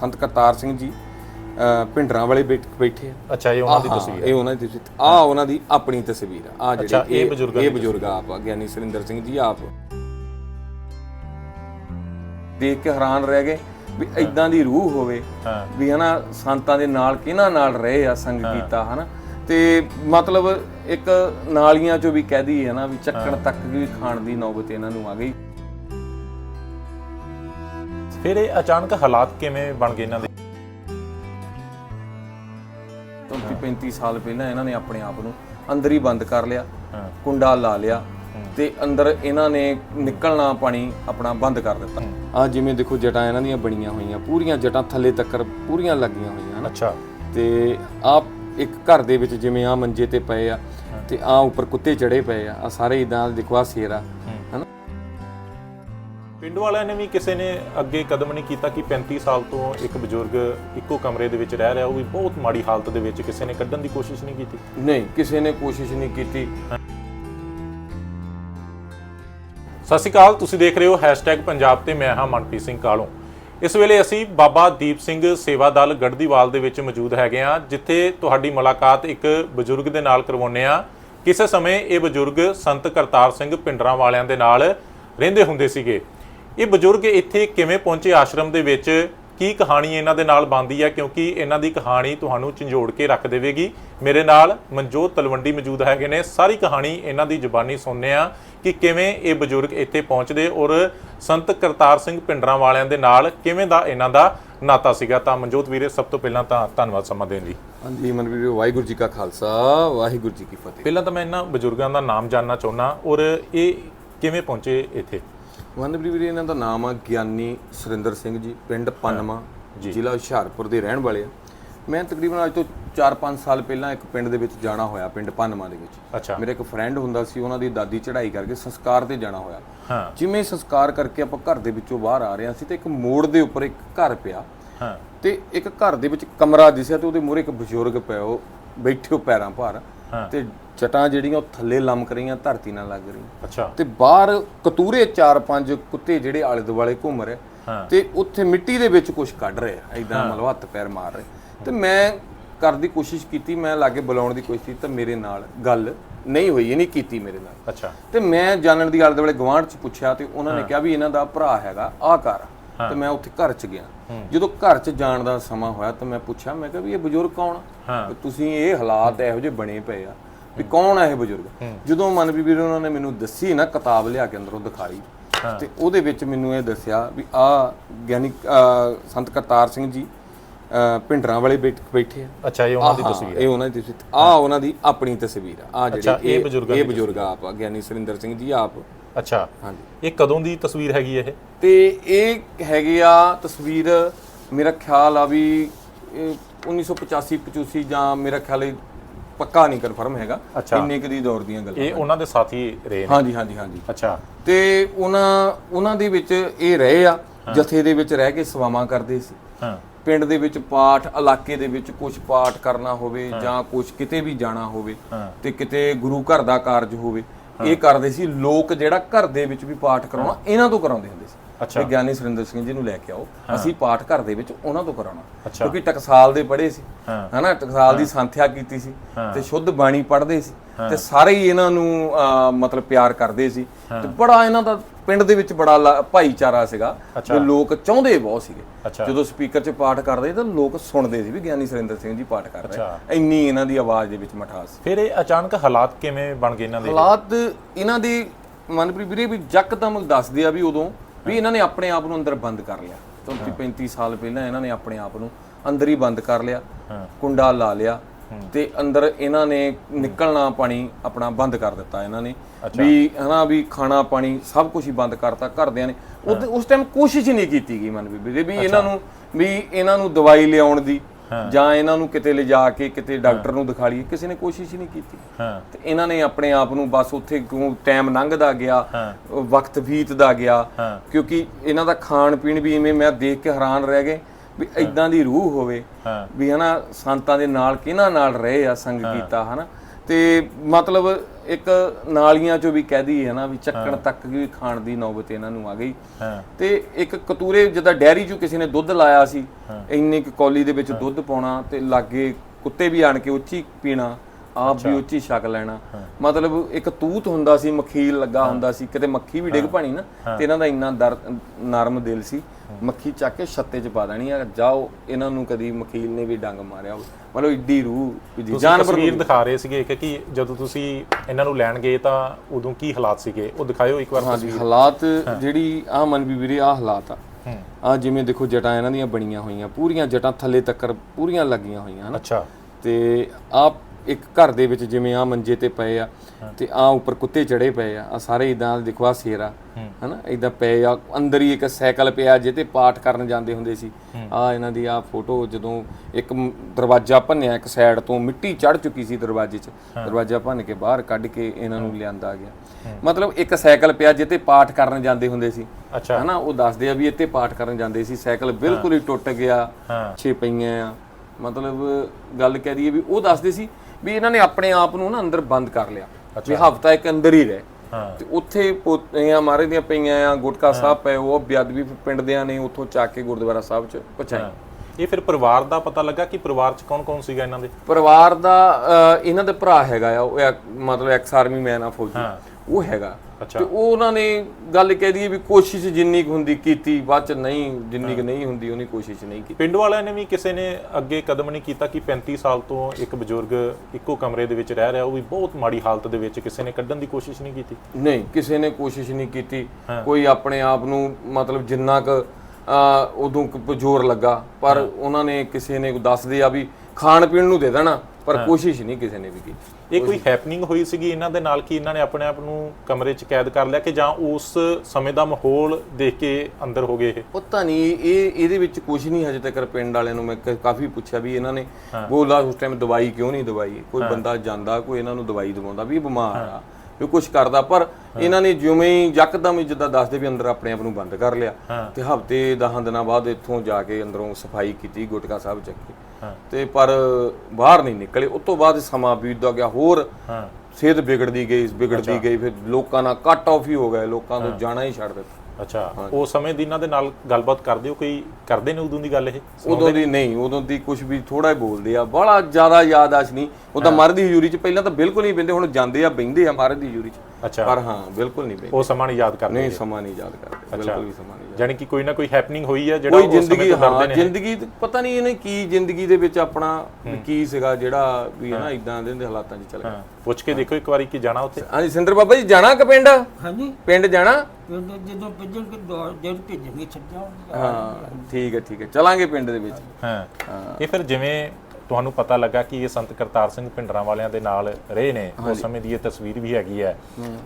ਸੰਤ ਕਰਤਾਰ ਸਿੰਘ ਜੀ ਅ, ਭਿੰਡਰਾਂ ਵਾਲੇ ਬੈਠ- ਆ। ਅੱਛਾ ਇਹ ਉਹਨਾਂ ਦੀ ਤਸਵੀਰ ਇਹ ਉਹਨਾਂ ਦੀ ਤਸਵੀਰ। ਆ ਉਹਨਾਂ ਦੀ ਆਪਣੀ ਤਸਵੀਰ ਆ। ਜਿਹੜੇ ਇਹ ਬਜ਼ੁਰਗਾਂ ਇਹ ਦੀ ਬਜ਼ੁਰਗ ਆਪ ਗਿਆਨੀ ਸੁਰਿੰਦਰ ਸਿੰਘ ਜੀ ਆਪ। ਦੇਖ ਕੇ ਹੈਰਾਨ ਰਹਿ ਗਏ ਵੀ ਇਦਾਂ ਦੀ ਰੂਹ ਹੋਵੇ ਵੀ ਹਨਾ ਸੰਤਾਂ ਦੇ ਨਾਲ ਕਿਹਨਾਂ ਨਾਲ ਰਹੇ ਆ ਸੰਗ ਕੀਤਾ ਹਨਾ। ਤੇ ਮਤਲਬ ਇੱਕ ਨਾਲੀਆਂ ਚੋਂ ਵੀ ਕਹਿ ਦਈਏ ਹਨਾ ਵੀ ਚੱਕਣ ਤੱਕ ਵੀ ਖਾਣ ਦੀ ਨੌਬਤ ਇਹਨਾਂ ਨੂੰ ਆ ਗਈ। ਫਿਰ ਇਹ ਅਚਾਨਕ ਹਾਲਾਤ ਕਿਵੇਂ ਬਣ ਗਏ ਇਹਨਾਂ ਦੇ? 35 35 ਸਾਲ ਪਹਿਲਾਂ ਇਹਨਾਂ ਨੇ ਆਪਣੇ ਆਪ ਨੂੰ ਅੰਦਰ ਹੀ ਬੰਦ ਕਰ ਲਿਆ ਕੁੰਡਾ ਲਾ ਲਿਆ ਤੇ ਅੰਦਰ ਇਹਨਾਂ ਨੇ ਨਿਕਲਣਾ ਪਾਣੀ ਆਪਣਾ ਬੰਦ ਕਰ ਦਿੱਤਾ। ਆ ਜਿਵੇਂ ਦੇਖੋ ਜਟਾਂ ਇਹਨਾਂ ਦੀਆਂ ਬਣੀਆਂ ਹੋਈਆਂ ਪੂਰੀਆਂ ਜਟਾਂ ਥੱਲੇ ਤੱਕਰ ਪੂਰੀਆਂ ਲੱਗੀਆਂ ਹੋਈਆਂ ਹਨ। ਅੱਛਾ। ਤੇ ਆ ਇੱਕ ਘਰ ਦੇ ਵਿੱਚ ਜਿਵੇਂ ਆ ਮੰਜੇ ਤੇ ਪਏ ਆ ਤੇ ਆ ਉੱਪਰ ਕੁੱਤੇ ਚੜੇ ਪਏ ਆ ਆ ਸਾਰੇ ਇਦਾਂ ਦੇਖੋ ਆ ਸ਼ੇਰ। ਪਿੰਡ ਵਾਲਿਆਂ ਨੇ ਵੀ ਕਿਸੇ ਨੇ ਅੱਗੇ ਕਦਮ ਨਹੀਂ ਕੀਤਾ ਕਿ 35 ਸਾਲ ਤੋਂ ਇੱਕ ਬਜ਼ੁਰਗ ਇੱਕੋ ਕਮਰੇ ਦੇ ਵਿੱਚ ਰਹਿ ਰਿਹਾ ਉਹ ਵੀ ਬਹੁਤ ਮਾੜੀ ਹਾਲਤ ਦੇ ਵਿੱਚ ਕਿਸੇ ਨੇ ਕੱਢਣ ਦੀ ਕੋਸ਼ਿਸ਼ ਨਹੀਂ ਕੀਤੀ। ਨਹੀਂ ਕਿਸੇ ਨੇ ਕੋਸ਼ਿਸ਼ ਨਹੀਂ ਕੀਤੀ। ਸਤਿ ਸ਼੍ਰੀ ਅਕਾਲ ਤੁਸੀਂ ਦੇਖ ਰਹੇ ਹੋ #ਪੰਜਾਬ ਤੇ ਮੈਂ ਹਾਂ ਮਨਪ੍ਰੀਤ ਸਿੰਘ ਕਾਲੋਂ। ਇਸ ਵੇਲੇ ਅਸੀਂ ਬਾਬਾ ਦੀਪ ਸਿੰਘ ਸੇਵਾ ਦਲ ਗੜਦੀਵਾਲ ਦੇ ਵਿੱਚ ਮੌਜੂਦ ਹੈਗੇ ਆ ਜਿੱਥੇ ਤੁਹਾਡੀ ਮੁਲਾਕਾਤ ਇੱਕ ਬਜ਼ੁਰਗ ਦੇ ਨਾਲ ਕਰਵਾਉਂਦੇ ਆ ਕਿਸੇ ਸਮੇਂ ਇਹ ਬਜ਼ੁਰਗ ਸੰਤ ਕਰਤਾਰ ਸਿੰਘ ਪਿੰਡਰਾਂ ਵਾਲਿਆਂ ਦੇ ਨਾਲ ਰਹਿੰਦੇ ਹੁੰਦੇ ਸੀਗੇ। ਇਹ ਬਜ਼ੁਰਗ ਇੱਥੇ ਕਿਵੇਂ ਪਹੁੰਚੇ ਆਸ਼ਰਮ ਦੇ ਵਿੱਚ? ਕੀ ਕਹਾਣੀ ਇਹਨਾਂ ਦੇ ਨਾਲ ਬਣਦੀ ਹੈ? ਕਿਉਂਕਿ ਇਹਨਾਂ ਦੀ ਕਹਾਣੀ ਤੁਹਾਨੂੰ ਝੰਜੋੜ ਕੇ ਰੱਖ ਦੇਵੇਗੀ। ਮੇਰੇ ਨਾਲ ਮਨਜੋਤ ਤਲਵੰਡੀ ਮੌਜੂਦ ਹੈਗੇ ਨੇ। ਸਾਰੀ ਕਹਾਣੀ ਇਹਨਾਂ ਦੀ ਜ਼ੁਬਾਨੀ ਸੁਣਨੇ ਆ ਕਿ ਕਿਵੇਂ ਇਹ ਬਜ਼ੁਰਗ ਇੱਥੇ ਪਹੁੰਚਦੇ ਔਰ ਸੰਤ ਕਰਤਾਰ ਸਿੰਘ ਪਿੰਡਰਾਂ ਵਾਲਿਆਂ ਦੇ ਨਾਲ ਕਿਵੇਂ ਦਾ ਇਹਨਾਂ ਦਾ ਨਾਤਾ ਸੀਗਾ। ਤਾਂ ਮਨਜੋਤ ਵੀਰੇ ਸਭ ਤੋਂ ਪਹਿਲਾਂ ਤਾਂ ਧੰਨਵਾਦ ਸਮਾਂ ਦੇਣ ਲਈ। ਹਾਂਜੀ ਮਨਵੀਰ ਵਾਹਿਗੁਰੂ ਜੀ ਕਾ ਖਾਲਸਾ ਵਾਹਿਗੁਰੂ ਜੀ ਕੀ ਫਤਿਹ। ਪਹਿਲਾਂ ਤਾਂ ਮੈਂ ਇਹਨਾਂ ਬਜ਼ੁਰਗਾਂ ਦਾ ਨਾਮ ਜਾਨਣਾ ਚਾਹੁੰਦਾ ਔਰ ਇਹ ਕਿਵੇਂ ਪਹੁੰਚੇ ਇੱਥੇ? ਮਨਵੀਰ ਵੀਰੇ ਇਹਨਾਂ ਦਾ ਨਾਮ ਆ ਗਿਆਨੀ ਸੁਰਿੰਦਰ ਸਿੰਘ ਜੀ ਪਿੰਡ ਪਨਮਾ ਜ਼ਿਲ੍ਹਾ ਹੁਸ਼ਿਆਰਪੁਰ ਦੇ ਰਹਿਣ ਵਾਲੇ ਆ। ਮੈਂ ਤਕਰੀਬਨ ਅੱਜ ਤੋਂ 4-5 ਸਾਲ ਪਹਿਲਾਂ ਇੱਕ ਪਿੰਡ ਦੇ ਵਿੱਚ ਜਾਣਾ ਹੋਇਆ ਪਿੰਡ ਪਨਮਾ ਦੇ ਵਿੱਚ। ਮੇਰਾ ਇੱਕ ਫਰੈਂਡ ਹੁੰਦਾ ਸੀ ਉਹਨਾਂ ਦੀ ਦਾਦੀ ਚੜ੍ਹਾਈ ਕਰਕੇ ਸੰਸਕਾਰ ਤੇ ਜਾਣਾ ਹੋਇਆ। ਹਾਂ। ਜਿਵੇਂ ਸੰਸਕਾਰ ਕਰਕੇ ਆਪਾਂ ਘਰ ਦੇ ਵਿੱਚੋਂ ਬਾਹਰ ਆ ਰਹੇ ਸੀ ਤੇ ਇੱਕ ਮੋੜ ਦੇ ਉੱਪਰ ਇੱਕ ਘਰ ਪਿਆ। ਹਾਂ। ਤੇ ਇੱਕ ਘਰ ਦੇ ਵਿੱਚ ਕਮਰਾ ਦਿਸਿਆ ਤੇ ਉਹਦੇ ਮੂਹਰੇ ਇੱਕ ਬਜ਼ੁਰਗ ਪਿਆ ਉਹ ਬੈਠੇ ਪੈਰਾਂ ਭਾਰ। ਤੇ ਚਟਾਂ ਜਿਹੜੀਆਂ ਉਹ ਥੱਲੇ ਲਮਕ ਰਹੀਆਂ ਧਰਤੀ ਨਾਲ ਲੱਗ ਰਹੀਆਂ। ਅੱਛਾ। ਤੇ ਬਾਹਰ ਕਤੂਰੇ ਚਾਰ ਪੰਜ ਕੁੱਤੇ ਜਿਹੜੇ ਆਲੇ ਦੁਆਲੇ ਘੁੰਮ ਰਹੇ ਹਾਂ। ਤੇ ਉੱਥੇ ਮਿੱਟੀ ਦੇ ਵਿੱਚ ਕੁਝ ਕੱਢ ਰਹੇ ਆ ਐਦਾਂ ਮਤਲਬ ਹੱਥ ਪੈਰ ਮਾਰ ਰਹੇ। ਤੇ ਮੈਂ ਕਰਨ ਦੀ ਕੋਸ਼ਿਸ਼ ਕੀਤੀ ਮੈਂ ਲਾਗੇ ਬੁਲਾਉਣ ਦੀ ਕੋਸ਼ਿਸ਼ ਕੀਤੀ ਤਾਂ ਮੇਰੇ ਨਾਲ ਗੱਲ ਨਹੀਂ ਹੋਈ ਇਹ ਨਹੀਂ ਕੀਤੀ ਮੇਰੇ ਨਾਲ। ਅੱਛਾ। ਤੇ ਮੈਂ ਜਾਣਨ ਦੀ ਆਲੇ ਦੁਆਲੇ ਗਵਾਂਢ ਚ ਪੁੱਛਿਆ ਤੇ ਉਹਨਾਂ ਨੇ ਕਿਹਾ ਵੀ ਇਹਨਾਂ ਦਾ ਭਰਾ ਹੈਗਾ ਆਹ ਘਰ ਆ। ਤੇ ਮੈਂ ਉੱਥੇ ਘਰ ਚ ਗਿਆ। ਜਦੋਂ ਘਰ ਚ ਜਾਣ ਦਾ ਸਮਾਂ ਹੋਇਆ ਤਾਂ ਮੈਂ ਪੁੱਛਿਆ ਮੈਂ ਕਿਹਾ ਵੀ ਇਹ ਬਜ਼ੁਰਗ ਕੌਣ ਆ? ਹਾਂ। ਵੀ ਤੁਸੀਂ ਇਹ ਹਾਲਾਤ ਇਹੋ ਜਿਹੇ ਬਣੇ ਪਏ ਆ। ਵੀ ਕੌਣ ਆ ਇਹ ਬਜ਼ੁਰਗ? ਜਦੋਂ ਮਨਵੀ ਵੀਰ ਉਹਨਾਂ ਨੇ ਮੈਨੂੰ ਦੱਸੀ ਨਾ ਕਿਤਾਬ ਲਿਆ ਕੇ ਅੰਦਰੋਂ ਦਿਖਾਈ ਤੇ ਉਹਦੇ ਵਿੱਚ ਮੈਨੂੰ ਇਹ ਦੱਸਿਆ ਵੀ ਆ ਗਿਆਨੀ ਸੰਤ ਕਰਤਾਰ ਸਿੰਘ ਜੀ ਭਿੰਡਰਾਂ ਵਾਲੇ ਬੈਠ- ਆ। ਅੱਛਾ ਇਹ ਉਹਨਾਂ ਦੀ ਹਾਂ, ਤਸਵੀਰ ਇਹ ਉਹਨਾਂ ਦੀ ਤਸਵੀਰ। ਆ ਉਹਨਾਂ ਦੀ ਆਪਣੀ ਤਸਵੀਰ ਆ। ਜਿਹੜੀ ਇਹ ਬਜ਼ੁਰਗਾਂ ਇਹ ਬਜ਼ੁਰਗ ਆਪ ਗਿਆਨੀ ਸੁਰਿੰਦਰ ਸਿੰਘ ਜੀ ਆਪ। ਅੱਛਾ। ਹਾਂਜੀ। ਇਹ ਕਦੋਂ ਦੀ ਤਸਵੀਰ ਹੈਗੀ ਇਹ? ਤੇ ਇਹ ਹੈਗੇ ਆ ਤਸਵੀਰ ਮੇਰਾ ਖਿਆਲ ਆ ਵੀ ਇਹ 1985 85 ਜਾਂ ਮੇਰਾ ਖਿਆਲ ਪੱਕਾ ਨਹੀਂ ਕਨਫਰਮ ਹੈਗਾ। ਇੰਨੇ ਕੁ ਦੀ ਦੌਰ ਦੀਆਂ ਗੱਲਾਂ ਇਹ ਉਹਨਾਂ ਦੇ ਸਾਥੀ ਰਹੇ ਨੇ? ਹਾਂਜੀ ਹਾਂਜੀ ਹਾਂਜੀ। ਅੱਛਾ। ਤੇ ਉਹਨਾਂ ਉਹਨਾਂ ਦੇ ਵਿੱਚ ਇਹ ਰਹੇ ਆ ਜਥੇ ਦੇ ਵਿੱਚ ਰਹਿ ਕੇ ਸੇਵਾਵਾਂ ਕਰਦੇ ਸੀ। ਹਾਂ। ਪਿੰਡ ਦੇ ਵਿੱਚ ਪਾਠ ਇਲਾਕੇ ਦੇ ਵਿੱਚ ਕੁਝ ਪਾਠ ਕਰਨਾ ਹੋਵੇ ਜਾਂ ਕੁਝ ਕਿਤੇ ਵੀ ਜਾਣਾ ਹੋਵੇ। ਤੇ ਕਿਤੇ ਗੁਰੂ ਘਰ ਦਾ ਕਾਰਜ ਹੋਵੇ ਇਹ ਕਰਦੇ ਸੀ। ਲੋਕ ਜਿਹੜਾ ਘਰ ਦੇ ਵਿੱਚ ਵੀ ਪਾਠ ਕਰਾਉਣਾ ਇਹਨਾਂ ਤੋਂ ਕਰਾਉਂਦੇ ਹੁੰਦੇ ਸੀ। ਅੱਛਾ। ਗਿਆਨੀ ਸੁਰਿੰਦਰ ਸਿੰਘ ਜੀ ਨੂੰ ਲੈ ਕੇ ਆਓ। ਅਸੀਂ ਪਾਠ ਘਰ ਦੇ ਵਿੱਚ ਉਹਨਾਂ ਤੋਂ ਕਰਾਉਣਾ। ਕਿਉਂਕਿ ਟਕਸਾਲ ਦੇ ਪੜ੍ਹੇ ਸੀ। ਹਨਾ ਟਕਸਾਲ ਦੀ ਸੰਥਿਆ ਕੀਤੀ ਸੀ ਤੇ ਸ਼ੁੱਧ ਬਾਣੀ ਪੜ੍ਹਦੇ ਸੀ। ਤੇ ਸਾਰੇ ਹੀ ਇਹਨਾਂ ਨੂੰ ਮਤਲਬ ਪਿਆਰ ਕਰਦੇ ਸੀ। ਤੇ ਬੜਾ ਇਹਨਾਂ ਦਾ ਪਿੰਡ ਦੇ ਵਿੱਚ ਬੜਾ ਭਾਈਚਾਰਾ ਸੀਗਾ। ਤੇ ਲੋਕ ਚਾਹੁੰਦੇ ਬਹੁਤ ਸੀਗੇ। ਜਦੋਂ ਸਪੀਕਰ 'ਚ ਪਾਠ ਕਰਦੇ ਤਾਂ ਲੋਕ ਸੁਣਦੇ ਸੀ ਵੀ ਗਿਆਨੀ ਸੁਰਿੰਦਰ ਸਿੰਘ ਜੀ ਪਾਠ ਕਰ ਰਹੇ। ਇੰਨੀ ਇਹਨਾਂ ਦੀ ਆਵਾਜ਼ ਦੇ ਵਿੱਚ ਮਠਾਸ। ਫਿਰ ਇਹ ਅਚਾਨਕ ਹਾਲਾਤ ਕਿਵੇਂ ਬਣ ਗਏ ਇਹਨਾਂ ਦੇ? ਹਾਲਾਤ ਇਹਨਾਂ ਦੀ ਮਨਪ੍ਰੀਤ ਵੀਰੇ ਵੀ ਯਕਦਮ ਦੱਸਦੇ ਆ ਵੀ ਉਦੋਂ ਵੀ ਇਹਨਾਂ ਨੇ ਆਪਣੇ ਆਪ ਨੂੰ ਅੰਦਰ ਬੰਦ ਕਰ ਲਿਆ। 34 35 ਸਾਲ ਪਹਿਲਾਂ ਇਹਨਾਂ ਨੇ ਆਪਣੇ ਆਪ ਨੂੰ ਅੰਦਰ ਹੀ ਬੰਦ ਕਰ ਲਿਆ। ਕੁੰਡਾ ਲਾ ਲਿਆ ਤੇ ਅੰਦਰ ਇਹਨਾਂ ਨੇ ਨਿਕਲਣਾ ਪਾਣੀ ਆਪਣਾ ਬੰਦ ਕਰ ਦਿੱਤਾ ਇਹਨਾਂ ਨੇ। ਵੀ ਹਨਾ ਵੀ ਖਾਣਾ ਪਾਣੀ ਸਭ ਕੁਝ ਹੀ ਬੰਦ ਕਰਤਾ ਘਰਦਿਆਂ ਨੇ। ਉਸ ਟਾਈਮ ਕੋਸ਼ਿਸ਼ ਹੀ ਨਹੀਂ ਕੀਤੀ ਗਈ ਮਨਪ੍ਰੀਤ ਵੀਰੇ ਵੀ ਇਹਨਾਂ ਨੂੰ ਵੀ ਇਹਨਾਂ ਨੂੰ ਦਵਾਈ ਲਿਆਉਣ ਦੀ। ਜਾਂ ਇਹਨਾਂ ਨੂੰ ਕਿਤੇ ਲਿਜਾ ਕੇ ਕਿਤੇ ਡਾਕਟਰ ਨੂੰ ਦਿਖਾ ਲਈਏ ਕਿਸੇ ਨੇ ਕੋਸ਼ਿਸ਼ ਹੀ ਨਹੀਂ ਕੀਤੀ। ਹਾਂ। ਤੇ ਇਹਨਾਂ ਨੇ ਆਪਣੇ ਆਪ ਨੂੰ ਬਸ ਉੱਥੇ ਕਿਉਂ ਟਾਈਮ ਲੰਘਦਾ ਗਿਆ ਵਕਤ ਬੀਤਦਾ ਗਿਆ। ਕਿਉਂਕਿ ਇਹਨਾਂ ਦਾ ਖਾਣ ਪੀਣ ਵੀ ਇਵੇਂ ਮੈਂ ਦੇਖ ਕੇ ਹੈਰਾਨ ਰਹਿ ਗਏ ਵੀ ਇਦਾਂ ਦੀ ਰੂਹ ਹੋਵੇ ਵੀ ਹਨਾ ਸੰਤਾਂ ਦੇ ਨਾਲ ਕਿਹਨਾਂ ਨਾਲ ਰਹੇ ਆ ਸੰਗ ਕੀਤਾ ਹਨਾ। ਤੇ ਮਤਲਬ ਇੱਕ ਨਾਲੀਆਂ ਚੋਂ ਵੀ ਕਹਿ ਦਈਏ ਹਨਾ ਵੀ ਚੱਕਣ ਤੱਕ ਵੀ ਖਾਣ ਦੀ ਨੌਬਤ ਇਹਨਾਂ ਨੂੰ ਆ ਗਈ। ਤੇ ਇੱਕ ਕਤੂਰੇ ਜਿੱਦਾਂ ਡੈਰੀ ਚੋਂ ਕਿਸੇ ਨੇ ਦੁੱਧ ਲਾਇਆ ਸੀ ਇੰਨੀ ਕੁ ਕੌਲੀ ਦੇ ਵਿੱਚ ਦੁੱਧ ਪਾਉਣਾ ਤੇ ਲਾਗੇ ਕੁੱਤੇ ਵੀ ਆਣ ਕੇ ਉੱਚੀ ਪੀਣਾ। ਆਪ ਵੀ ਉੱਚੀ ਛਕ ਲੈਣਾ। ਮਤਲਬ ਇੱਕ ਤੂਤ ਹੁੰਦਾ ਸੀ ਮੱਖੀ ਲੱਗਾ ਹੁੰਦਾ ਸੀ ਕਿਤੇ ਮੱਖੀ ਵੀ ਡਿੱਗ ਪਾਣੀ ਨਾ ਤੇ ਇਹਨਾਂ ਦਾ ਇੰਨਾ ਦਰ ਨਰਮ ਦਿਲ ਸੀ ਮੱਖੀ ਚੱਕ ਕੇ ਛੱਤੇ 'ਚ ਪਾ ਦੇਣੀ ਆ ਜਾਓ ਇਹਨਾਂ ਨੂੰ ਕਦੀ ਮਖੀਲ ਨੇ ਵੀ ਡੰਗ ਮਾਰਿਆ। ਮਤਲਬ ਈਡੀ ਰੂਹ ਜੀ ਤੁਸੀਂ ਜਾਨਵਰ ਤਸਵੀਰ ਦਿਖਾ ਰਹੇ ਸੀਗੇ ਕਿ ਜਦੋਂ ਤੁਸੀਂ ਇਹਨਾਂ ਨੂੰ ਲੈਣ ਗਏ ਤਾਂ ਉਦੋਂ ਕੀ ਹਾਲਾਤ ਸੀਗੇ? ਉਹ ਦਿਖਾਇਓ ਇੱਕ ਵਾਰ ਹਾਂਜੀ ਹਾਲਾਤ ਜਿਹੜੀ ਆ ਮਨ ਵੀ ਵੀਰੇ ਆ ਹਾਲਾਤ ਆ। ਆ ਜਿਵੇਂ ਦੇਖੋ ਜਟਾਂ ਇਹਨਾਂ ਦੀਆਂ ਬਣੀਆਂ ਹੋਈਆਂ ਪੂਰੀਆਂ ਜਟਾਂ ਥੱਲੇ ਤੱਕਰ ਪੂਰੀਆਂ ਲੱਗੀਆਂ ਹੋਈਆਂ ਹਨ। ਅੱਛਾ। ਤੇ ਆ ਇੱਕ ਘਰ ਦੇ ਵਿੱਚ ਜਿਵੇਂ ਆ ਮੰਜੇ ਤੇ ਪਏ ਆ ਤੇ ਆ ਉੱਪਰ ਕੁੱਤੇ ਚੜੇ ਪਏ ਆ ਆ ਸਾਰੇ ਇਦਾਂ ਦੇਖੋ ਆ ਸੇਰਾ ਹਨਾ? ਇਦਾਂ ਪਏ ਆ ਅੰਦਰ ਹੀ ਇੱਕ ਸਾਈਕਲ ਪਿਆ ਜਿੱਤੇ ਪਾਠ ਕਰਨ ਜਾਂਦੇ ਹੁੰਦੇ ਸੀ। ਆ ਇਹਨਾਂ ਦੀ ਆ ਫੋਟੋ ਜਦੋਂ ਇੱਕ ਦਰਵਾਜ਼ਾ ਭੰਨਿਆ ਇੱਕ ਸਾਈਡ ਤੋਂ ਮਿੱਟੀ ਚੜ ਚੁੱਕੀ ਸੀ ਦਰਵਾਜ਼ੇ 'ਚ। ਦਰਵਾਜ਼ਾ ਭੰਨ ਕੇ ਬਾਹਰ ਕੱਢ ਕੇ ਇਹਨਾਂ ਨੂੰ ਲਿਆਂਦਾ ਗਿਆ। ਮਤਲਬ ਇੱਕ ਸਾਈਕਲ ਪਿਆ ਜਿੱਤੇ ਪਾਠ ਕਰਨ ਜਾਂਦੇ ਹੁੰਦੇ ਸੀ। ਹਨਾ? ਉਹ ਦੱਸਦੇ ਆ ਵੀ ਇੱਥੇ ਪਾਠ ਕਰਨ ਜਾਂਦੇ ਸੀ। ਸਾਈਕਲ ਬਿਲਕੁਲ ਹੀ ਟੁੱਟ ਗਿਆ ਛੇ ਪਈਆਂ ਆ। ਮਤਲਬ ਗੱਲ ਕਹਿ ਦਈਏ ਵੀ ਉਹ ਦੱਸਦੇ ਸੀ ਵੀ ਇਹਨਾਂ ਨੇ ਆਪਣੇ ਆਪ ਨੂੰ ਨਾ ਅੰਦਰ ਬੰਦ ਕਰ ਲਿਆ। ਵੀ ਹਫਤਾ ਇੱਕ ਅੰਦਰ ਹੀ ਰਹੇ। ਤੇ ਉੱਥੇ ਪੋਤੀਆਂ ਮਾਰੇ ਦੀਆਂ ਪਈਆਂ ਆ ਗੁਟਕਾ ਸਾਹਿਬ ਪਏ ਉਹ ਬੇਅਦਬੀ ਪਿੰਡ ਦਿਆਂ ਨੇ ਉੱਥੋਂ ਚੱਕ ਕੇ ਗੁਰਦੁਆਰਾ ਸਾਹਿਬ ਚ ਪਹੁੰਚਾਈ ਇਹ ਫਿਰ ਪਰਿਵਾਰ ਦਾ ਪਤਾ ਲੱਗਾ ਕਿ ਪਰਿਵਾਰ 'ਚ ਕੌਣ-ਕੌਣ ਸੀਗਾ ਇਹਨਾਂ ਦੇ? ਪਰਿਵਾਰ ਦਾ ਇਹਨਾਂ ਦਾ ਭਰਾ ਹੈਗਾ ਆ ਉਹ ਮਤਲਬ ਐਕਸ ਆਰਮੀ ਮੈਨ ਆ ਫੌਜੀ ਉਹ ਹੈਗਾ। ਤੇ ਉਹ ਉਹਨਾਂ ਨੇ ਗੱਲ ਕਹਿ ਦਈਏ ਵੀ ਕੋਸ਼ਿਸ਼ ਜਿੰਨੀ ਕੁ ਹੁੰਦੀ ਕੀਤੀ ਬਾਅਦ ਚ ਨਹੀਂ ਜਿੰਨੀ ਕੁ ਨਹੀਂ ਹੁੰਦੀ ਉਹਨੇ ਕੋਸ਼ਿਸ਼ ਨਹੀਂ ਕੀਤੀ। ਪਿੰਡ ਵਾਲਿਆਂ ਨੇ ਵੀ ਕਿਸੇ ਨੇ ਅੱਗੇ ਕਦਮ ਨਹੀਂ ਕੀਤਾ ਕਿ 35 ਸਾਲ ਤੋਂ ਇੱਕ ਬਜ਼ੁਰਗ ਇੱਕੋ ਕਮਰੇ ਦੇ ਵਿੱਚ ਰਹਿ ਰਿਹਾ ਉਹ ਵੀ ਬਹੁਤ ਮਾੜੀ ਹਾਲਤ ਦੇ ਵਿੱਚ ਕਿਸੇ ਨੇ ਕੱਢਣ ਦੀ ਕੋਸ਼ਿਸ਼ ਨਹੀਂ ਕੀਤੀ। ਨਹੀਂ ਕਿਸੇ ਨੇ ਕੋਸ਼ਿਸ਼ ਨਹੀਂ ਕੀਤੀ। ਕੋਈ ਆਪਣੇ ਆਪ ਨੂੰ ਮਤਲਬ ਜਿੰਨਾ ਕੁ ਉਦੋਂ ਜ਼ੋਰ ਲੱਗਾ ਪਰ ਉਹਨਾਂ ਨੇ ਕਿਸੇ ਨੇ ਦੱਸਦੇ ਆ ਵੀ ਖਾਣ ਪੀਣ ਨੂੰ ਦੇ ਦੇਣਾ। ਪਰ ਕੋਸ਼ਿਸ਼ ਨਹੀਂ ਕਿਸੇ ਨੇ ਵੀ ਕੀਤੀ। ਇਹ ਕੋਈ ਹੈਪਨਿੰਗ ਹੋਈ ਸੀਗੀ ਇਹਨਾਂ ਦੇ ਨਾਲ ਕਿ ਇਹਨਾਂ ਨੇ ਆਪਣੇ ਆਪ ਨੂੰ ਕਮਰੇ 'ਚ ਕੈਦ ਕਰ ਲਿਆ ਕਿ ਜਾਂ ਉਸ ਸਮੇਂ ਦਾ ਮਾਹੌਲ ਦੇਖ ਕੇ ਅੰਦਰ ਹੋ ਗਏ ਇਹ? ਪਤਾ ਨਹੀਂ ਇਹ ਇਹਦੇ ਵਿੱਚ ਕੁਝ ਨਹੀਂ ਹਜੇ ਤੱਕ ਪਿੰਡ ਵਾਲਿਆਂ ਨੂੰ ਮੈਂ ਕਾਫੀ ਪੁੱਛਿਆ ਵੀ ਇਹਨਾਂ ਨੇ ਬੋਲਾ ਉਸ ਟਾਈਮ ਦਵਾਈ ਕਿਉਂ ਨਹੀਂ ਦਵਾਈ? ਕੋਈ ਬੰਦਾ ਜਾਂਦਾ ਕੋਈ ਇਹਨਾਂ ਨੂੰ ਦਵਾਈ ਦਵਾਉਂਦਾ ਵੀ ਬਿਮਾਰ ਆ ਵੀ ਕੁਝ ਕਰਦਾ ਪਰ ਇਹਨਾਂ ਨੇ ਜਿਵੇਂ ਹੀ ਯਕਦਮ ਹੀ ਜਿੱਦਾਂ ਦੱਸਦੇ ਵੀ ਅੰਦਰ ਆਪਣੇ ਆਪ ਨੂੰ ਬੰਦ ਕਰ ਲਿਆ ਤੇ ਹਫ਼ਤੇ 10 ਦਿਨਾਂ ਬਾਅਦ ਇੱਥੋਂ ਜਾ ਕੇ ਅੰਦਰੋਂ ਸਫ਼ਾਈ ਕੀਤੀ ਗੁਟਕਾ ਸਾਹਿਬ ਚੱਕ। ਤੇ ਪਰ ਬਾਹਰ ਨਹੀਂ ਨਿਕਲੇ। ਉਸ ਤੋਂ ਬਾਅਦ ਸਮਾਂ ਬੀਤਦਾ ਗਿਆ ਹੋਰ ਹਾਂ। ਸਿਹਤ ਵਿਗੜਦੀ ਗਈ ਵਿਗੜਦੀ ਗਈ ਫਿਰ ਲੋਕਾਂ ਨਾਲ ਕੱਟ ਆਫ ਹੀ ਹੋ ਗਏ ਲੋਕਾਂ ਤੋਂ ਜਾਣਾ ਹੀ ਛੱਡ ਦਿੱਤਾ। ਅੱਛਾ। ਉਸ ਸਮੇਂ ਦੀ ਇਹਨਾਂ ਦੇ ਨਾਲ ਗੱਲਬਾਤ ਕਰਦੇ ਹੋ? ਕੋਈ ਕਰਦੇ ਨੇ ਉਦੋਂ ਦੀ ਗੱਲ ਇਹ? ਉਦੋਂ ਦੀ ਨਹੀਂ ਉਦੋਂ ਦੀ ਕੁਝ ਵੀ ਥੋੜਾ ਹੀ ਬੋਲਦੇ ਆ। ਬੜਾ ਜ਼ਿਆਦਾ ਯਾਦਾਸ਼ ਨਹੀਂ। ਉਹ ਤਾਂ ਮਹਾਰਾਜ ਦੀ ਹਜ਼ੂਰੀ 'ਚ ਪਹਿਲਾਂ ਤਾਂ ਬਿਲਕੁਲ ਨਹੀਂ ਬੰਦੇ ਹੁਣ ਜਾਂਦੇ ਆ ਬਹਿੰਦੇ ਆ ਮਹਾਰਾਜ ਦੀ ਹਜ਼ੂਰੀ 'ਚ। ਅੱਛਾ। ਪਰ ਹਾਂ ਬਿਲਕੁਲ ਨਹੀਂ ਬਹਿੰਦੇ। ਉਹ ਸਮਾਂ ਨਹੀਂ ਯਾਦ ਕਰਦੇ ਨਹੀਂ ਸਮਾਂ ਨਹੀਂ ਯਾਦ ਕਰਦੇ। ਬਿਲਕੁਲ ਵੀ ਸਮਾਂ ਨਹੀਂ ਜਾਣੀ ਕਿ ਕੋਈ ਨਾ ਕੋਈ ਹੈਪਨਿੰਗ ਹੋਈ ਹੈ ਜਿਹੜਾ ਕੋਈ ਜ਼ਿੰਦਗੀ ਤੋਂ ਹਾਂ ਜ਼ਿੰਦਗੀ ਪਤਾ ਨਹੀਂ ਇਹਨੇ ਕੀ ਜ਼ਿੰਦਗੀ ਦੇ ਵਿੱਚ ਆਪਣਾ ਕੀ ਸੀਗਾ ਜਿਹੜਾ ਵੀ ਨਾ ਇਦਾਂ ਦੇ ਹਾਲਾਤਾਂ 'ਚ ਚੱਲ ਗਿਆ। ਹਾਂ ਪੁੱਛ ਕੇ ਦੇਖੋ ਇੱਕ ਵਾਰੀ ਕਿ ਜਾਣਾ ਉੱਥੇ। ਹਾਂਜੀ ਸਿੰਦਰ ਬਾਬਾ ਜੀ ਜਾਣਾ ਕਿ ਪਿੰਡ? ਹਾਂਜੀ। ਪਿੰਡ ਜਾਣਾ? ਜਦੋਂ ਜਦੋਂ ਭੇਜਣ ਕਿ ਦੌੜ ਜਦ ਭੇਜਣਗੇ ਛੱਡਿਆ ਹਾਂ ਠੀਕ ਹੈ ਠੀਕ ਹੈ। ਚਲਾਂਗੇ ਪਿੰਡ ਦੇ ਵਿੱਚ। ਹਾਂ। ਇਹ ਫਿਰ ਜਿਵੇਂ ਤੁਹਾਨੂੰ ਪਤਾ ਲੱਗਾ ਕਿ ਇਹ ਸੰਤ ਕਰਤਾਰ ਸਿੰਘ ਭਿੰਡਰਾਂ ਵਾਲਿਆਂ ਦੇ ਨਾਲ ਰਹੇ ਨੇ ਉਸ ਸਮੇਂ ਦੀ ਇਹ ਤਸਵੀਰ ਵੀ ਹੈਗੀ ਹੈ।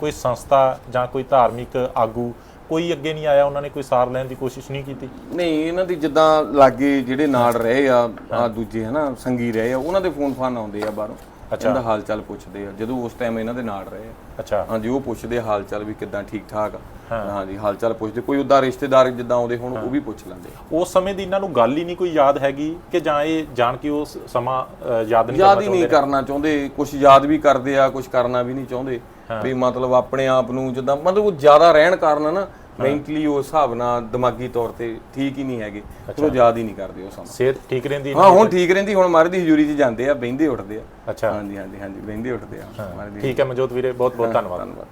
ਕੋਈ ਸੰਸਥਾ ਜਾਂ ਕੋਈ ਧਾਰਮਿਕ ਆਗੂ ਕੋਈ ਅੱਗੇ ਨਹੀਂ ਆਇਆ ਉਹਨਾਂ ਨੇ ਕੋਈ ਸਾਰ ਲੈਣ ਦੀ ਕੋਸ਼ਿਸ਼ ਨਹੀਂ ਕੀਤੀ। ਨਹੀਂ ਇਹਨਾਂ ਦੀ ਜਿੱਦਾਂ ਲਾਗੇ ਜਿਹੜੇ ਨਾਲ ਰਹੇ ਆ ਆ ਦੂਜੇ ਹਨਾ ਸੰਗੀ ਰਹੇ ਆ ਉਹਨਾਂ ਦੇ ਫੋਨ ਫਾਨ ਆਉਂਦੇ ਆ ਬਾਹਰੋਂ। ਇਹਦਾ ਹਾਲ ਚਾਲ ਪੁੱਛਦੇ ਆ ਜਦੋਂ ਉਸ ਟਾਈਮ ਇਹਨਾਂ ਦੇ ਨਾਲ ਰਹੇ ਆ। ਅੱਛਾ। ਹਾਂਜੀ ਉਹ ਪੁੱਛਦੇ ਹਾਲ ਚਾਲ ਵੀ ਕਿਦਾਂ ਠੀਕ ਠਾਕ ਆ। ਹਾਂਜੀ ਹਾਲ ਚਾਲ ਪੁੱਛਦੇ ਕੋਈ ਉਦਾਂ ਰਿਸ਼ਤੇਦਾਰ ਜਿੱਦਾਂ ਆਉਂਦੇ ਹੁਣ ਉਹ ਵੀ ਪੁੱਛ ਲੈਂਦੇ ਉਸ ਸਮੇਂ ਦੀ ਇਹਨਾਂ ਨੂੰ ਗੱਲ ਹੀ ਨਹੀਂ ਕੋਈ ਯਾਦ ਹੈਗੀ ਕਿ ਜਾਂ ਇਹ ਜਾਣ ਕੇ ਉਸ ਸਮਾਂ ਯਾਦ ਨਹੀਂ ਯਾਦ ਹੀ ਨਹੀਂ ਕਰਨਾ ਚਾਹੁੰਦੇ ਕੁਝ ਯਾਦ ਵੀ ਕਰਦੇ ਆ ਕੁਝ ਕਰਨਾ ਵੀ ਨਹੀਂ ਚਾਹੁੰਦੇ। ਵੀ ਮਤਲਬ ਆਪਣੇ ਆਪ ਨੂੰ ਜਿੱਦਾਂ ਮਤਲਬ ਉਹ ਜ਼ਿਆਦਾ ਰਹਿਣ ਕਾਰਨ ਨਾ ਮੈਂਟਲੀ ਉਸ ਹਿਸਾਬ ਨਾਲ ਦਿਮਾਗੀ ਤੌਰ ਤੇ ਠੀਕ ਹੀ ਨਹੀਂ ਹੈਗੇ। ਫਿਰ ਉਹ ਯਾਦ ਹੀ ਨਹੀਂ ਕਰਦੇ ਉਹ ਸਮਾਂ। ਸਿਹਤ ਠੀਕ ਰਹਿੰਦੀ ਹਾਂ ਹੁਣ ਠੀਕ ਰਹਿੰਦੀ ਹੁਣ ਮਹਾਰਾਜ ਦੀ ਹਜ਼ੂਰੀ 'ਚ ਜਾਂਦੇ ਆ ਬਹਿੰਦੇ ਉੱਠਦੇ ਆ। ਅੱਛਾ। ਹਾਂਜੀ ਹਾਂਜੀ ਹਾਂਜੀ ਬਹਿੰਦੇ ਉੱਠਦੇ ਆ। ਮਹਾਰਾਜ ਦੀ ਠੀਕ ਹੈ ਮਨਜੋਤ ਵੀਰੇ ਬਹੁਤ ਬਹੁਤ ਧੰਨਵਾਦ। ਧੰਨਵਾਦ